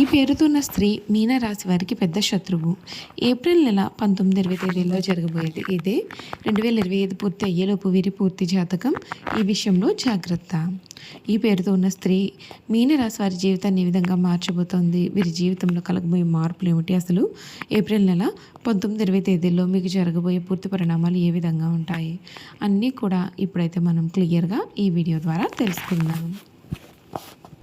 ఈ పేరుతో ఉన్న స్త్రీ మీనరాశి వారికి పెద్ద శత్రువు. ఏప్రిల్ నెల పంతొమ్మిది ఇరవై తేదీలో జరగబోయేది ఇదే. రెండు వేల ఇరవై ఐదు పూర్తి అయ్యేలోపు వీరి పూర్తి జాతకం ఈ విషయంలో జాగ్రత్త. ఈ పేరుతో ఉన్న స్త్రీ మీనరాశి వారి జీవితాన్ని ఏ విధంగా మార్చబోతోంది? వీరి జీవితంలో కలగబోయే మార్పులు ఏమిటి? అసలు ఏప్రిల్ నెల పంతొమ్మిది ఇరవై తేదీల్లో మీకు జరగబోయే పూర్తి పరిణామాలు ఏ విధంగా ఉంటాయి? అన్నీ కూడా ఇప్పుడైతే మనం క్లియర్గా ఈ వీడియో ద్వారా తెలుసుకుందాం.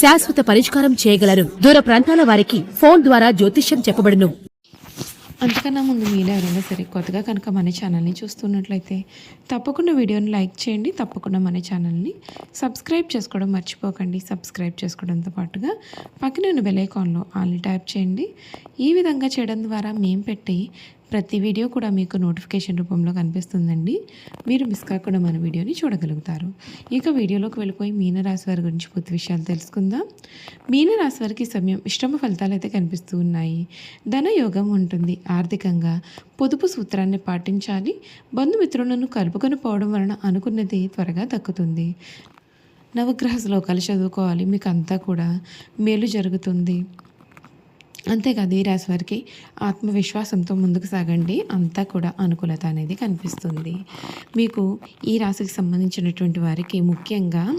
శాశ్వత పరిష్కారం చేయగలరు. దూర ప్రాంతాల వారికి ఫోన్ ద్వారా జ్యోతిష్యం చెప్పబడును. అంతకన్నా ముందు మీరు ఎవరైనా సరే కొత్తగా కనుక మన ఛానల్ని చూస్తున్నట్లయితే తప్పకుండా వీడియోని లైక్ చేయండి తప్పకుండా మన ఛానల్ని సబ్స్క్రైబ్ చేసుకోవడం మర్చిపోకండి. సబ్స్క్రైబ్ చేసుకోవడంతో పాటుగా పక్కన ఉన్న బెల్ ఐకాన్లో ఆల్ని ట్యాప్ చేయండి. ఈ విధంగా చేయడం ద్వారా మేము పెట్టి ప్రతి వీడియో కూడా మీకు నోటిఫికేషన్ రూపంలో కనిపిస్తుందండి. మీరు మిస్ కాకుండా మన వీడియోని చూడగలుగుతారు. ఇక వీడియోలోకి వెళ్ళిపోయి మీనరాశి వారి గురించి పూర్తి విషయాలు తెలుసుకుందాం. మీనరాశి వారికి సమయం ఇష్టమ ఫలితాలు అయితే కనిపిస్తూ ఉన్నాయి. ధనయోగం ఉంటుంది. ఆర్థికంగా పొదుపు సూత్రాన్ని పాటించాలి. బంధుమిత్రులను కలుపుకొని పోవడం వలన అనుకున్నది త్వరగా దక్కుతుంది. నవగ్రహ శ్లోకాలు చదువుకోవాలి. మీకు అంతా కూడా మేలు జరుగుతుంది. అంతేకాదు ఈ రాశి వారికి ఆత్మవిశ్వాసంతో ముందుకు సాగండి. అంతా కూడా అనుకూలత అనేది కనిపిస్తుంది. మీకు ఈ రాశికి సంబంధించినటువంటి వారికి ముఖ్యంగా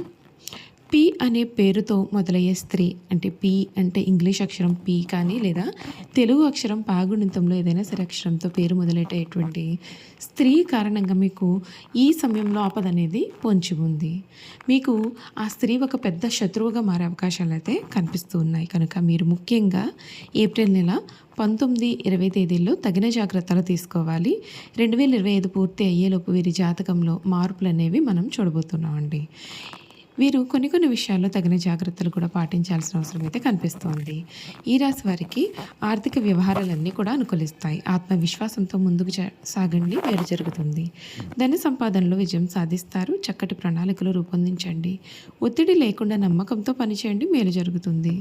పి అనే పేరుతో మొదలయ్యే స్త్రీ అంటే పి అంటే ఇంగ్లీష్ అక్షరం పి కానీ లేదా తెలుగు అక్షరం పాగుణితంలో ఏదైనా సరే అక్షరంతో పేరు మొదలెట్టేటువంటి స్త్రీ కారణంగా మీకు ఈ సమయంలో ఆపద అనేది పొంచి ఉంది. మీకు ఆ స్త్రీ ఒక పెద్ద శత్రువుగా మారే అవకాశాలు అయితే కనిపిస్తూ ఉన్నాయి. కనుక మీరు ముఖ్యంగా ఏప్రిల్ నెల పంతొమ్మిది ఇరవై తేదీల్లో తగిన జాగ్రత్తలు తీసుకోవాలి. రెండు వేల ఇరవై ఐదు పూర్తి అయ్యేలోపు వీరి జాతకంలో మార్పులు అనేవి మనం చూడబోతున్నామండి. వీరు కొన్ని కొన్ని విషయాల్లో తగిన జాగ్రత్తలు కూడా పాటించాల్సిన అవసరం అయితే కనిపిస్తోంది. ఈ రాశి వారికి ఆర్థిక వ్యవహారాలన్నీ కూడా అనుకూలిస్తాయి. ఆత్మవిశ్వాసంతో ముందుకు సాగండి వేరు జరుగుతుంది. ధన సంపాదనలో విజయం సాధిస్తారు. చక్కటి ప్రణాళికలు రూపొందించండి. ఒత్తిడి లేకుండా నమ్మకంతో పనిచేయండి మేలు జరుగుతుంది.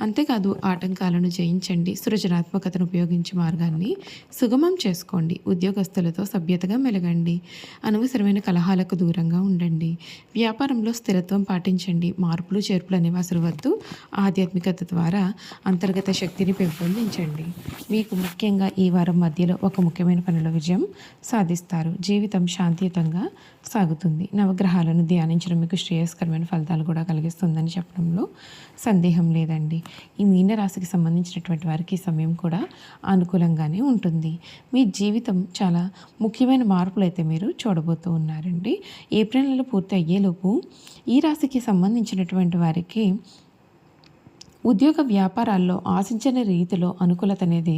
అంతేకాదు ఆటంకాలను జయించండి. సృజనాత్మకతను ఉపయోగించి మార్గాన్ని సుగమం చేసుకోండి. ఉద్యోగస్తులతో సభ్యతగా మెలగండి. అనవసరమైన కలహాలకు దూరంగా ఉండండి. వ్యాపారంలో స్థిరత్వం పాటించండి. మార్పులు చేర్పులు అనేవి అసలు వద్దు. ఆధ్యాత్మికత ద్వారా అంతర్గత శక్తిని పెంపొందించండి. మీకు ముఖ్యంగా ఈ వారం మధ్యలో ఒక ముఖ్యమైన పనిలో విజయం సాధిస్తారు. జీవితం శాంతియుతంగా సాగుతుంది. నవగ్రహాలను ధ్యానించడం మీకు శ్రేయస్కరమైన ఫలితాలు కూడా కలిగిస్తుందని చెప్పడంలో సందేహం లేదండి. ఈ మీనరాశికి సంబంధించినటువంటి వారికి ఈ సమయం కూడా అనుకూలంగానే ఉంటుంది. మీ జీవితం చాలా ముఖ్యమైన మార్పులు అయితే మీరు చూడబోతూ ఉన్నారండి. ఏప్రిల్ నెల పూర్తి అయ్యేలోపు ఈ రాశికి సంబంధించినటువంటి వారికి ఉద్యోగ వ్యాపారాల్లో ఆశించిన రీతిలో అనుకూలత అనేది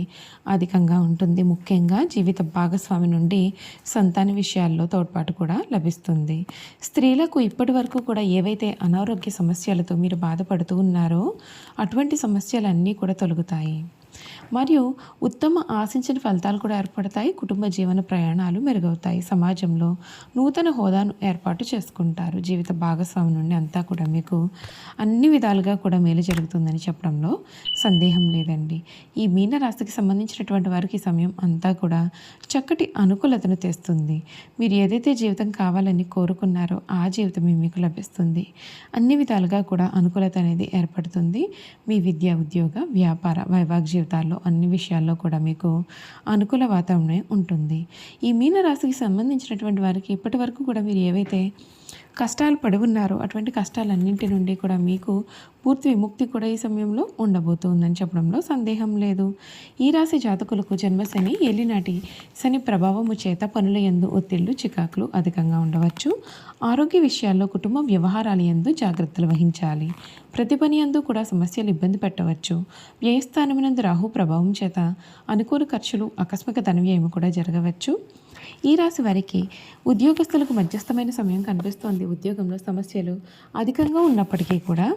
అధికంగా ఉంటుంది. ముఖ్యంగా జీవిత భాగస్వామి నుండి సంతాన విషయాల్లో తోడ్పాటు కూడా లభిస్తుంది. స్త్రీలకు ఇప్పటి వరకు కూడా ఏవైతే అనారోగ్య సమస్యలతో మీరు బాధపడుతూ ఉన్నారో అటువంటి సమస్యలన్నీ కూడా తొలగుతాయి. మరియు ఉత్తమ ఆశించిన ఫలితాలు కూడా ఏర్పడతాయి. కుటుంబ జీవన ప్రయాణాలు మెరుగవుతాయి. సమాజంలో నూతన హోదాను ఏర్పాటు చేసుకుంటారు. జీవిత భాగస్వామి నుండి అంతా కూడా మీకు అన్ని విధాలుగా కూడా మేలు జరుగుతుందని చెప్పడంలో సందేహం లేదండి. ఈ మీనరాశికి సంబంధించినటువంటి వారికి ఈ సమయం అంతా కూడా చక్కటి అనుకూలతను తెస్తుంది. మీరు ఏదైతే జీవితం కావాలని కోరుకున్నారో ఆ జీవితమే మీకు లభిస్తుంది. అన్ని విధాలుగా కూడా అనుకూలత అనేది ఏర్పడుతుంది. మీ విద్య ఉద్యోగ వ్యాపార వైవాహిక జీవితాల్లో అన్ని విషయాల్లో కూడా మీకు అనుకూల వాతావరణమే ఉంటుంది. ఈ మీనరాశికి సంబంధించినటువంటి వారికి ఇప్పటి వరకు కూడా మీరు ఏవైతే కష్టాలు పడి ఉన్నారు అటువంటి కష్టాలన్నింటి నుండి కూడా మీకు పూర్తి విముక్తి కూడా ఈ సమయంలో ఉండబోతుందని చెప్పడంలో సందేహం లేదు. ఈ రాశి జాతకులకు జన్మశని ఏలినాటి శని ప్రభావము చేత పనుల ఎందు ఒత్తిళ్ళు చికాకులు అధికంగా ఉండవచ్చు. ఆరోగ్య విషయాల్లో కుటుంబ వ్యవహారాల ఎందు జాగ్రత్తలు వహించాలి. ప్రతి పని ఎందు కూడా సమస్యలు ఇబ్బంది పెట్టవచ్చు. వ్యయస్థానమునందు రాహు ప్రభావం చేత అనుకూల ఖర్చులు ఆకస్మిక ధన వ్యయం కూడా జరగవచ్చు. ఈ రాశి వారికి ఉద్యోగస్తులకు మధ్యస్థమైన సమయం కనిపిస్తోంది. ఉద్యోగంలో సమస్యలు అధికంగా ఉన్నప్పటికీ కూడా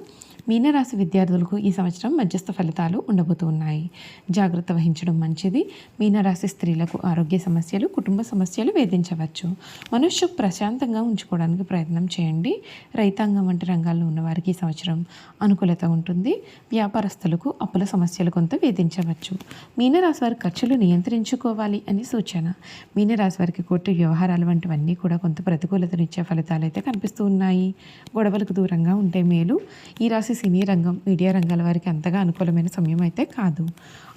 మీనరాశి విద్యార్థులకు ఈ సంవత్సరం మధ్యస్థ ఫలితాలు ఉండబోతున్నాయి జాగ్రత్త వహించడం మంచిది. మీనరాశి స్త్రీలకు ఆరోగ్య సమస్యలు కుటుంబ సమస్యలు వేధించవచ్చు. మనుష్యు ప్రశాంతంగా ఉంచుకోవడానికి ప్రయత్నం చేయండి. రైతాంగం వంటి రంగాల్లో ఉన్నవారికి ఈ సంవత్సరం అనుకూలత ఉంటుంది. వ్యాపారస్తులకు అప్పుల సమస్యలు కొంత వేధించవచ్చు. మీనరాశి వారి ఖర్చులు నియంత్రించుకోవాలి అని సూచన. మీనరాశి వారికి కోర్టు వ్యవహారాలు వంటివన్నీ కూడా కొంత ప్రతికూలతనిచ్చే ఫలితాలు అయితే కనిపిస్తూ ఉన్నాయి. గొడవలకు దూరంగా ఉంటే మేలు. ఈ రాశి సినీ రంగం మీడియా రంగాల వారికి అంతగా అనుకూలమైన సమయం అయితే కాదు.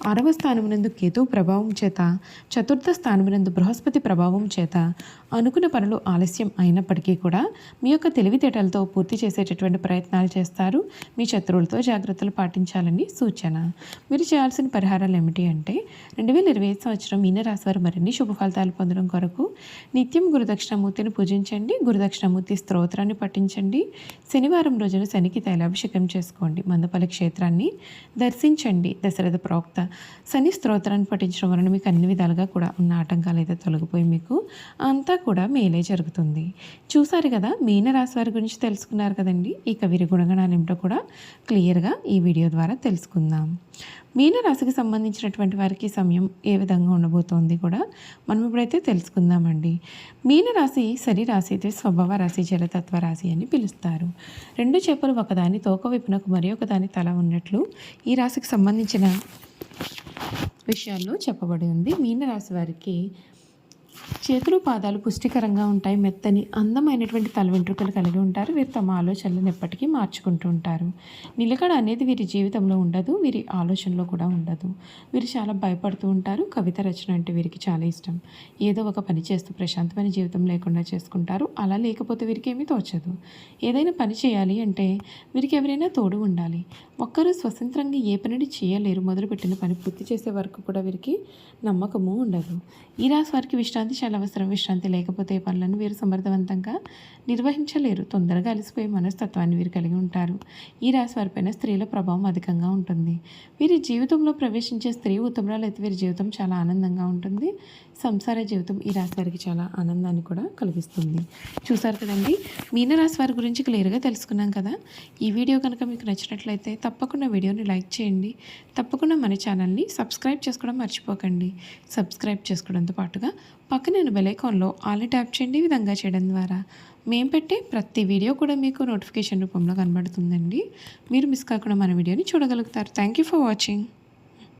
ఆరవ స్థానమునందు కేతు ప్రభావం చేత చతుర్థ స్థానమునందు బృహస్పతి ప్రభావం చేత అనుకున్న పనులు ఆలస్యం అయినప్పటికీ కూడా మీ యొక్క తెలివితేటలతో పూర్తి చేసేటటువంటి ప్రయత్నాలు చేస్తారు. మీ శత్రువులతో జాగ్రత్తలు పాటించాలని సూచన. మీరు చేయాల్సిన పరిహారాలు ఏమిటి అంటే రెండు వేల ఇరవై ఐదు సంవత్సరం మీనరాశి వారు మరిన్ని శుభ ఫలితాలు పొందడం కొరకు నిత్యం గురుదక్షిణమూర్తిని పూజించండి. గురుదక్షిణమూర్తి స్తోత్రాన్ని పఠించండి. శనివారం రోజున శనికి తైలాభిషేకం చేసుకోండి. మందపల్లి క్షేత్రాన్ని దర్శించండి. దశరథ ప్రోక్త శని స్తోత్రాన్ని పఠించడం వలన మీకు అన్ని విధాలుగా కూడా ఉన్న ఆటంకాలు అయితే తొలగిపోయి మీకు అంతా కూడా మేలే జరుగుతుంది. చూసారు కదా మీనరాశి వారి గురించి తెలుసుకున్నారు కదండి? ఇక వీరి గుణగణాలు ఏమిటో కూడా క్లియర్గా ఈ వీడియో ద్వారా తెలుసుకుందాం. మీనరాశికి సంబంధించినటువంటి వారికి సమయం ఏ విధంగా ఉండబోతోంది కూడా మనం ఇప్పుడైతే తెలుసుకుందామండి. మీనరాశి సరి రాశి అయితే స్వభావ రాశి జలతత్వ రాశి అని పిలుస్తారు. రెండు చేపలు ఒకదాని తోక వైపునకు మరి ఒకదాని తల ఉన్నట్లు ఈ రాశికి సంబంధించిన విషయాల్లో చెప్పబడి ఉంది. మీనరాశి వారికి చేతులు పాదాలు పుష్టికరంగా ఉంటాయి. మెత్తని అందమైనటువంటి తల వెంట్రుకలు కలిగి ఉంటారు. వీరు తమ ఆలోచనలను ఎప్పటికీ మార్చుకుంటూ ఉంటారు. నిలకడ అనేది వీరి జీవితంలో ఉండదు వీరి ఆలోచనలో కూడా ఉండదు. వీరు చాలా భయపడుతూ ఉంటారు. కవిత రచన అంటే వీరికి చాలా ఇష్టం. ఏదో ఒక పని చేస్తూ ప్రశాంతమైన జీవితం లేకుండా చేసుకుంటారు. అలా లేకపోతే వీరికి ఏమీ తోచదు. ఏదైనా పని చేయాలి అంటే వీరికి ఎవరైనా తోడు ఉండాలి. ఒక్కరు స్వతంత్రంగా ఏ పనిని చేయలేరు. మొదలుపెట్టిన పని పూర్తి చేసే వరకు కూడా వీరికి నమ్మకము ఉండదు. ఈ రాశి వారికి విశ్రాంతి చాలా అవసరం విశ్రాంతి లేకపోతే పనులను వీరు సమర్థవంతంగా నిర్వహించలేరు. తొందరగా అలసిపోయే మనస్తత్వాన్ని వీరు కలిగి ఉంటారు. ఈ రాశి వారిపైన స్త్రీల ప్రభావం అధికంగా ఉంటుంది. వీరి జీవితంలో ప్రవేశించే స్త్రీ ఉత్తమరాలు అయితే వీరి జీవితం చాలా ఆనందంగా ఉంటుంది. సంసార జీవితం ఈ రాశి వారికి చాలా ఆనందాన్ని కూడా కలిగిస్తుంది. చూసారు కదండి? మీనరాశి వారి గురించి క్లియర్గా తెలుసుకున్నాం కదా? ఈ వీడియో కనుక మీకు నచ్చినట్లయితే తప్పకుండా వీడియోని లైక్ చేయండి. తప్పకుండా మన ఛానల్ని సబ్స్క్రైబ్ చేసుకోవడం మర్చిపోకండి. సబ్స్క్రైబ్ చేసుకోవడంతో పాటుగా పక్కన బెలైకాన్లో ఆల్ ట్యాప్ చేయండి. విధంగా చేయడం ద్వారా మేము పెట్టే ప్రతి వీడియో కూడా మీకు నోటిఫికేషన్ రూపంలో కనబడుతుందండి. మీరు మిస్ కాకుండా మన వీడియోని చూడగలుగుతారు. Thank you for watching.